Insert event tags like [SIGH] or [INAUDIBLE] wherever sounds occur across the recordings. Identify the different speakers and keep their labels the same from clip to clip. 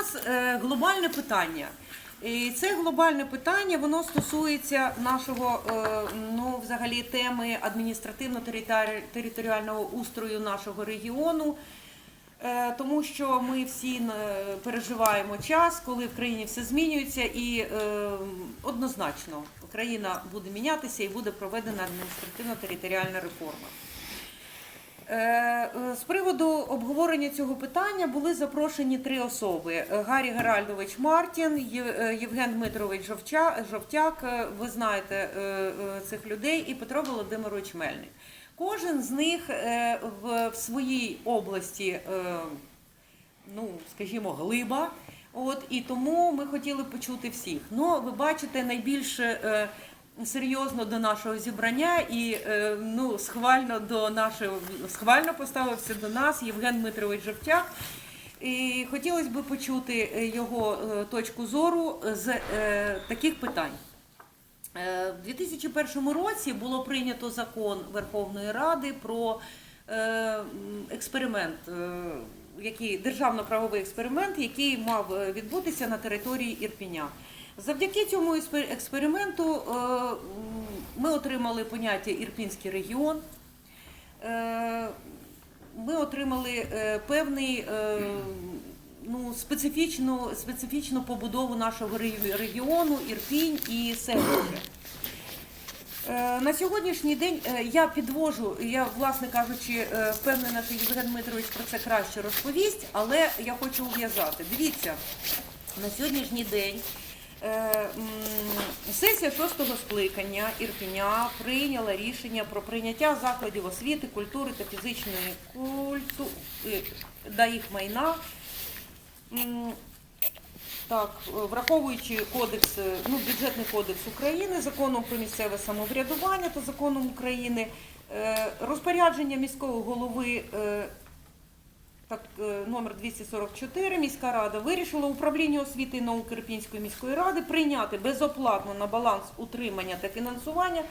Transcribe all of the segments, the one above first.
Speaker 1: нас е, глобальне питання. І це глобальне питання, воно стосується нашого, е, ну, взагалі, теми адміністративно-територіального устрою нашого регіону. Е, Тому що ми всі переживаємо час, коли в країні все змінюється, і однозначно Україна буде мінятися і буде проведена адміністративно-територіальна реформа. Е, е, З приводу обговорення цього питання були запрошені три особи: Е, Гаррі Геральдович Мартін, Євген Дмитрович Жовтяк. Ви знаєте цих людей, і Петро Володимирович Мельник. Кожен з них в, своїй області, ну скажімо, глиба. От і тому ми хотіли почути всіх. Ну, ви бачите, найбільше серйозно до нашого зібрання і е, ну, схвально до нашого схвально поставився до нас Євген Дмитрович Жовтяк. І хотілося б почути е, його е, точку зору з таких питань. В 2001 році було прийнято закон Верховної Ради про експеримент, який державно-правовий експеримент, який мав відбутися на території Ірпіня. Завдяки цьому експерименту е, ми отримали поняття Ірпінський регіон. Е, Ми отримали е, певний ну, специфічну, специфічну побудову нашого регіону, Ірпінь і. Е, На сьогоднішній день я підвожу, я, власне кажучи, впевнена, що Євген Дмитрович про це краще розповість, але я хочу ув'язати. Дивіться, на сьогоднішній день сесія шостого скликання Ірпеня прийняла рішення про прийняття закладів освіти, культури та фізичної культури та їх майна. Так, е, враховуючи кодекс, е, ну, бюджетний кодекс України, законом про місцеве самоврядування та законом України, е, розпорядження міського голови е, е, номер 244 міська рада вирішила управління освіти і науки Ірпінської міської ради прийняти безоплатно на баланс утримання та фінансування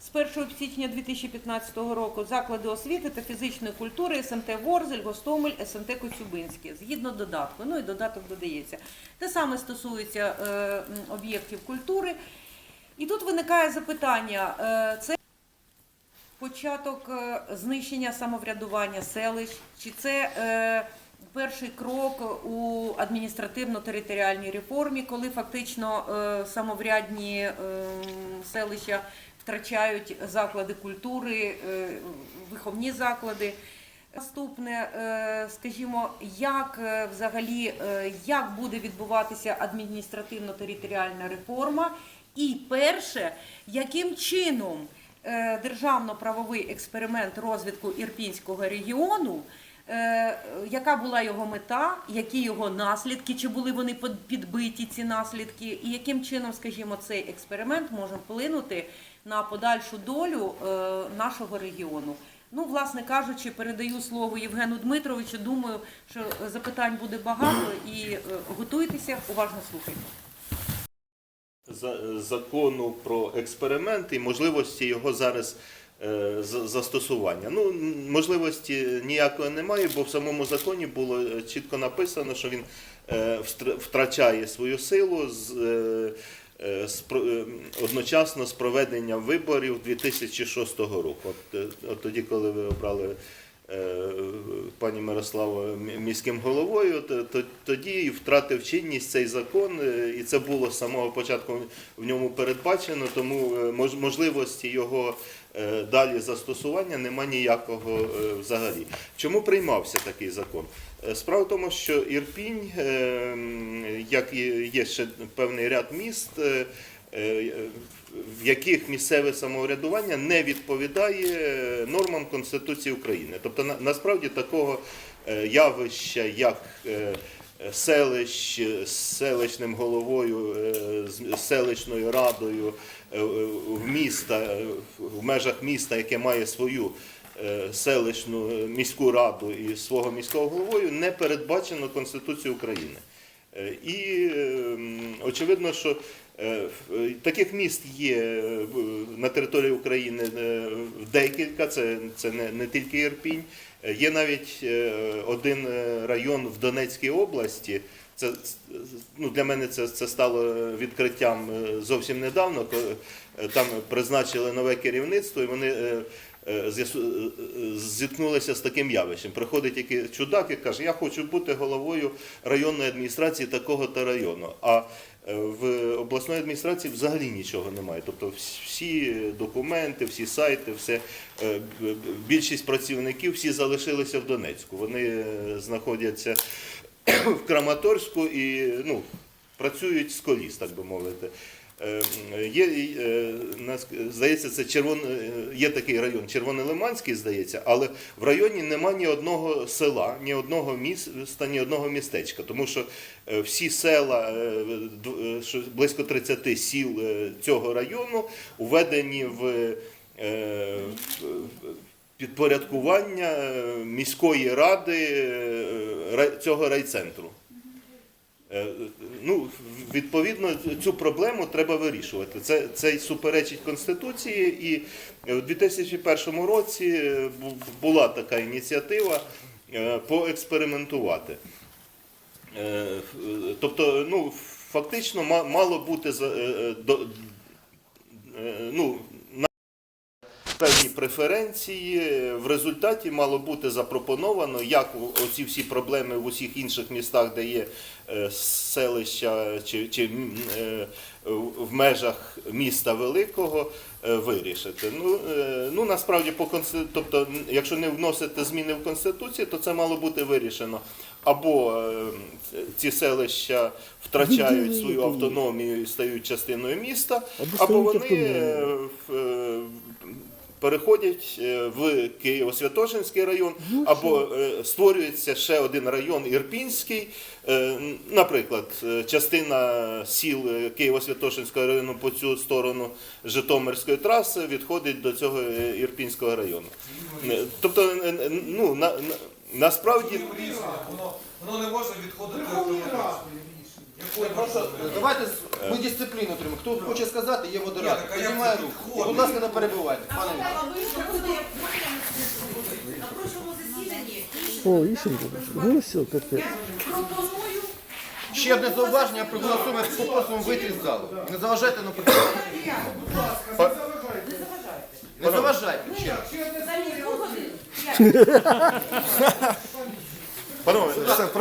Speaker 1: з 1 січня 2015 року заклади освіти та фізичної культури СМТ Ворзель, Гостомель, СМТ Коцюбинське, згідно додатку. Ну і додаток додається. Те саме стосується е, об'єктів культури. І тут виникає запитання: е, це початок е, знищення самоврядування селищ, чи це е, перший крок у адміністративно-територіальній реформі, коли фактично е, самоврядні селища втрачають заклади культури, виховні заклади. Наступне, скажімо, як взагалі як буде відбуватися адміністративно-територіальна реформа, і перше, яким чином державно-правовий експеримент розвитку Ірпінського регіону, е, яка була його мета, які його наслідки, чи були вони підбиті ці наслідки, і яким чином, скажімо, цей експеримент може вплинути на подальшу долю е, нашого регіону. Ну, власне кажучи, передаю слово Євгену Дмитровичу. Думаю, що запитань буде багато і е, готуйтеся, уважно слухайте.
Speaker 2: За- закону про експеримент і можливості його зараз е, застосування. Ну, можливості ніякої немає, бо в самому законі було е, чітко написано, що він е, втрачає свою силу з, одночасно з проведенням виборів 2006 року. От, от тоді, коли ви обрали пані Мирославу мі- міським головою, то, то- тоді втратив чинність цей закон, е, і це було з самого початку в ньому передбачено, тому е, можливості його е, далі застосування нема ніякого е, взагалі. Чому приймався такий закон? Е, Справа в тому, що Ірпінь, е, як і є ще певний ряд міст, е, е, в яких місцеве самоврядування не відповідає нормам Конституції України. Тобто, насправді такого е, явища, як е, селищ з селищним головою, е, з селищною радою е, в міста, е, в межах міста, яке має свою е, селищну е, міську раду і свого міського головою, не передбачено Конституцією України. Е, І е, очевидно, що е, е, таких міст є е, на території України е, декілька, це, це не, не тільки Ірпінь. Е, Є навіть е, один е, район в Донецькій області, це ну, для мене це, це стало відкриттям е, зовсім недавно, е, там призначили нове керівництво, і вони е, е, е, зіткнулися з таким явищем. Приходить якийсь чудак і каже, я хочу бути головою районної адміністрації такого-то району. А е, в обласної адміністрації взагалі нічого немає. Тобто всі документи, всі сайти, все, е, більшість працівників всі залишилися в Донецьку. Вони е, знаходяться [CLEARS THROAT] в Краматорську і ну, працюють з коліс, так би мовити. Е, Є, е, здається, це червон, е, є такий район, Червонолиманський, здається, але в районі нема ні одного села, ні одного міста, ні одного містечка. Тому що всі села, близько 30 сіл цього району, уведені в підпорядкування міської ради цього райцентру. Е, Ну, відповідно, цю проблему треба вирішувати. Це, це суперечить Конституції, і у 2001 році е, була така ініціатива е, поекспериментувати. Тобто, ну, фактично, мало бути ну, певні преференції. В результаті мало бути запропоновано, як оці всі проблеми в усіх інших містах, де є е, селища чи, чи е, в межах міста великого, е, вирішити. Ну, ну насправді по консти- тобто, якщо не вносити зміни в конституцію, то це мало бути вирішено. Або ці селища втрачають свою автономію і стають частиною міста,
Speaker 3: або
Speaker 2: вони переходять е, в Києво-Святошинський район, або е, створюється ще один район Ірпінський. Е, Наприклад, частина сіл Києво-Святошинського району по цю сторону Житомирської траси відходить до цього Ірпінського району. Тобто, ну, на, на, насправді.
Speaker 4: воно, воно не може відходити
Speaker 5: Прошу, давайте з- ми дисципліну тримаємо. Хто хоче сказати, є
Speaker 4: Ні, так а як
Speaker 5: Піднімає
Speaker 4: це
Speaker 5: руку.
Speaker 4: підходить?
Speaker 5: Будь ласка, не перебивайте. Пане Віктор.
Speaker 6: На прошлому засіданні?
Speaker 3: О, Ищенко. Ну все.
Speaker 6: Я пропоную
Speaker 5: Ще одне зауваження, проголосуємо, попросимо вийти з залу. Не заважайте на питання. Не заважайте. Ще раз.
Speaker 6: замість двох годин. [LAUGHS]
Speaker 2: Панове,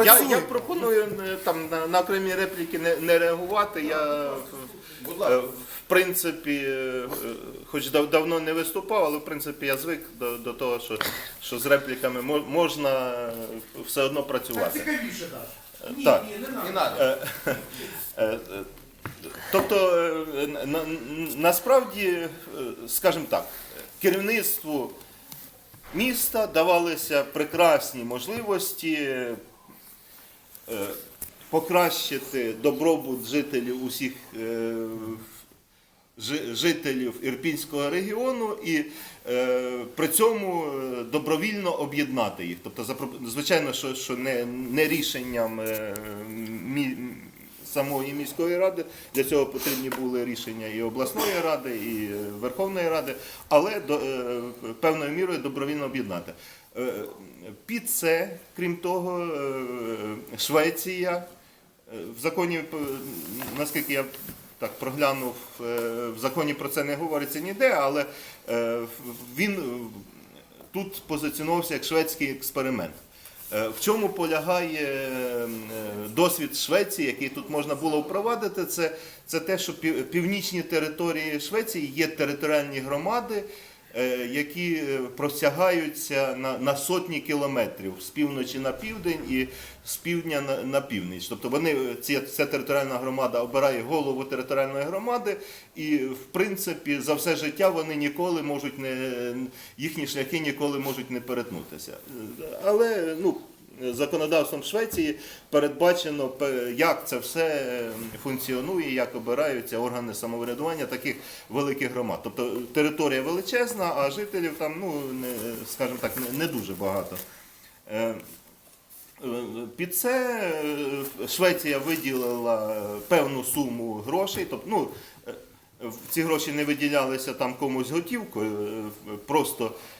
Speaker 2: я, я пропоную е, там на, на окремі репліки не, не реагувати. Я Е. В принципі, е, е, хоч дав- давно не виступав, але в принципі я звик до, до того, що, що з репліками мо- можна е, все одно працювати.
Speaker 4: Цікавіше так.
Speaker 2: Е, Так.
Speaker 5: Не треба.
Speaker 2: Е, е, Тобто, е, на- на- насправді, е, скажімо так, керівництву міста давалися прекрасні можливості е, покращити добробут жителів усіх е, жителів Ірпінського регіону і е, при цьому добровільно об'єднати їх. Тобто, звичайно, що, не, рішенням самої міської ради, для цього потрібні були рішення і обласної ради, і е, Верховної Ради, але до, е, певною мірою добровільно об'єднати. Е, Під це, крім того, Швеція в законі, наскільки я так проглянув, в законі про це не говориться ніде, але він тут позиціонувався як шведський експеримент. Е, В чому полягає е, досвід Швеції, який тут можна було впровадити, це, це те, що пів- північні території Швеції є територіальні громади, які е, простягаються на, на сотні кілометрів з півночі на південь і з півдня на, на північ. Тобто вони ця, ця територіальна громада обирає голову територіальної громади, і в принципі за все життя вони ніколи можуть не їхні шляхи ніколи можуть не перетнутися. Е, Але ну. Законодавством Швеції передбачено, як це все е, функціонує, як обираються органи самоврядування таких великих громад. Тобто територія величезна, а жителів там, ну не, скажімо так, не, дуже багато. Е, е, Під це е, Швеція виділила певну суму грошей. Тобто, ну, е, ці гроші не виділялися там комусь готівкою, е, просто е, е,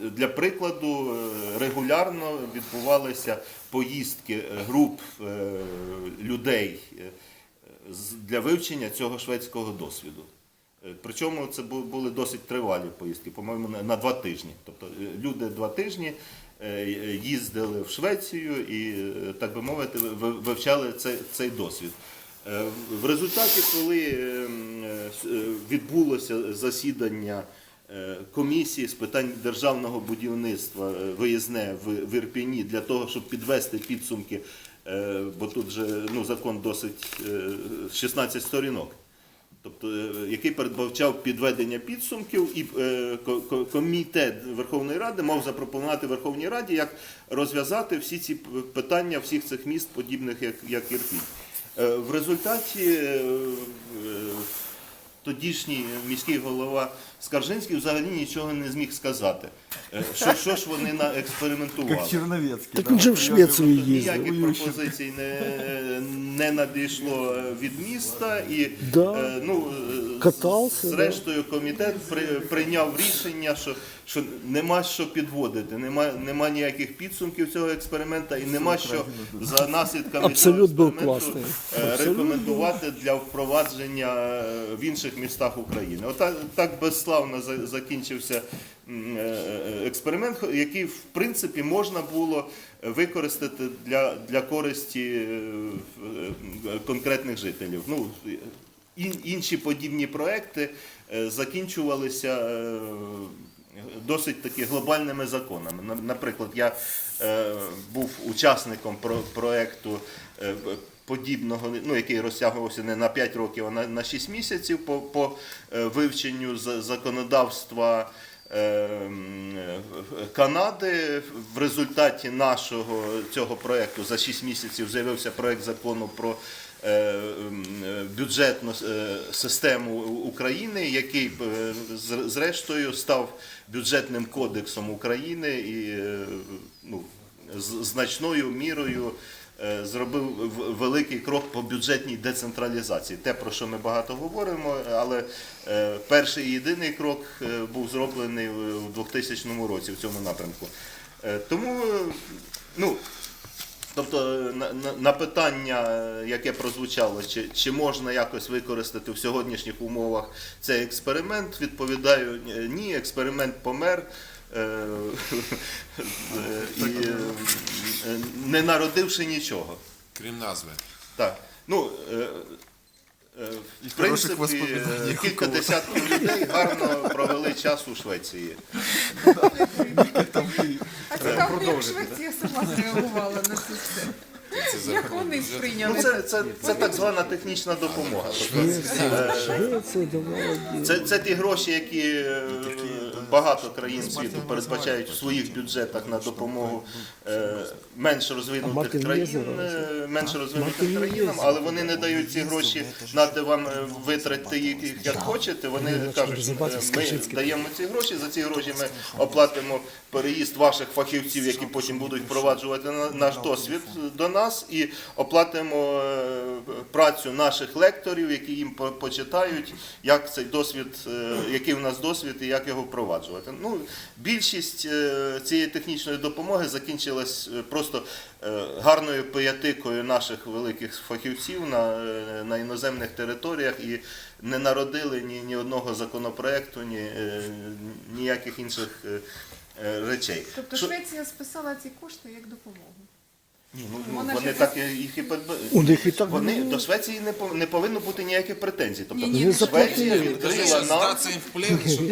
Speaker 2: для прикладу, е, регулярно відбувалися поїздки е, груп е, людей е, для вивчення цього шведського досвіду. Е, Причому це були досить тривалі поїздки, по-моєму, на- два тижні. Тобто е, люди два тижні е, їздили в Швецію і, е, так би мовити, ви- вивчали цей, досвід. Е, В результаті, коли е, м, е, с- е, відбулося засідання е, комісії з питань державного будівництва е, виїзне в, Ірпіні для того, щоб підвести підсумки, е, бо тут же ну, закон досить е, 16 сторінок. Тобто, е, який передбачав підведення підсумків, і е, ко- ко- комітет Верховної Ради мав запропонувати Верховній Раді, як розв'язати всі ці питання всіх цих міст, подібних як, як Ірпінь. Е, В результаті е, е, тодішній міський голова Скаржинський взагалі нічого не зміг сказати. Е, Що, що ж вони на експериментували?
Speaker 7: Черновецкий.
Speaker 3: Так він же в Швецію їздив.
Speaker 2: Ніяких пропозицій не, не надійшло від міста і
Speaker 3: Да.
Speaker 2: е, ну, е,
Speaker 3: Катався,
Speaker 2: зрештою комітет при, прийняв рішення, що, що нема що підводити, нема, нема ніяких підсумків цього експеримента і нема що за наслідками
Speaker 3: Абсолют
Speaker 2: цього
Speaker 3: був
Speaker 2: експерименту,
Speaker 3: класний.
Speaker 2: е, рекомендувати для впровадження е, в інших містах України. Отак так безславно за- закінчився е, е, експеримент, який в принципі можна було використати для, для користі е, е, конкретних жителів. Ну, інші подібні проекти е, закінчувалися е, досить таки глобальними законами. Наприклад, я е, був учасником про, проекту е, подібного, ну, який розтягувався не на 5 років, а на, на 6 місяців по, по е, вивченню за- законодавства. Е, м, е, Канади. В результаті нашого цього проекту за 6 місяців з'явився проект закону про е, м, е, бюджетну е, систему України, який е, зрештою став бюджетним кодексом України і ну, значною мірою зробив великий крок по бюджетній децентралізації. Те, про що ми багато говоримо, але е, перший і єдиний крок е, був зроблений у 2000 році в цьому напрямку. Е, Тому, е, ну, Тобто на, на, питання, е, яке прозвучало, чи, чи можна якось використати в сьогоднішніх умовах цей експеримент, відповідаю е, ні, експеримент помер. Е, [LAUGHS] І е, не народивши нічого.
Speaker 8: Крім назви.
Speaker 2: Так. Ну, е, в принципі, кілька десятків людей гарно провели час у Швеції.
Speaker 6: А цікаво, як Швеція сама зреагувала на це все. Як вони сприйняли?
Speaker 2: Ну, це, це, це так звана технічна допомога. Це, це ті гроші, які багато країн світу передбачають в своїх бюджетах на допомогу е, менш розвинутих країн, е, менш розвинутим країнам, але вони не дають ці гроші, нате вам е, витратити їх як хочете. Вони кажуть, ми даємо ці гроші, за ці гроші ми оплатимо переїзд ваших фахівців, які потім будуть впроваджувати на- наш досвід до нас, і оплатимо працю наших лекторів, які їм почитають, як цей досвід, який у нас досвід і як його впроваджувати. Ну, більшість е, цієї технічної допомоги закінчилась е, просто е, гарною пиятикою наших великих фахівців на, на іноземних територіях і не народили ні, ні одного законопроекту, ні ніяких інших речей.
Speaker 6: Тобто
Speaker 2: Що-
Speaker 6: Швеція списала ці кошти як допомогу.
Speaker 2: Ні, ну, ну,
Speaker 6: Вона
Speaker 2: вони так і- їх і
Speaker 3: У них і так
Speaker 2: вони до Швеції не пов- не повинно бути ніяких претензій. Тобто
Speaker 6: Ні-ні,
Speaker 2: Швеція відкрила нам
Speaker 8: в плен, щоб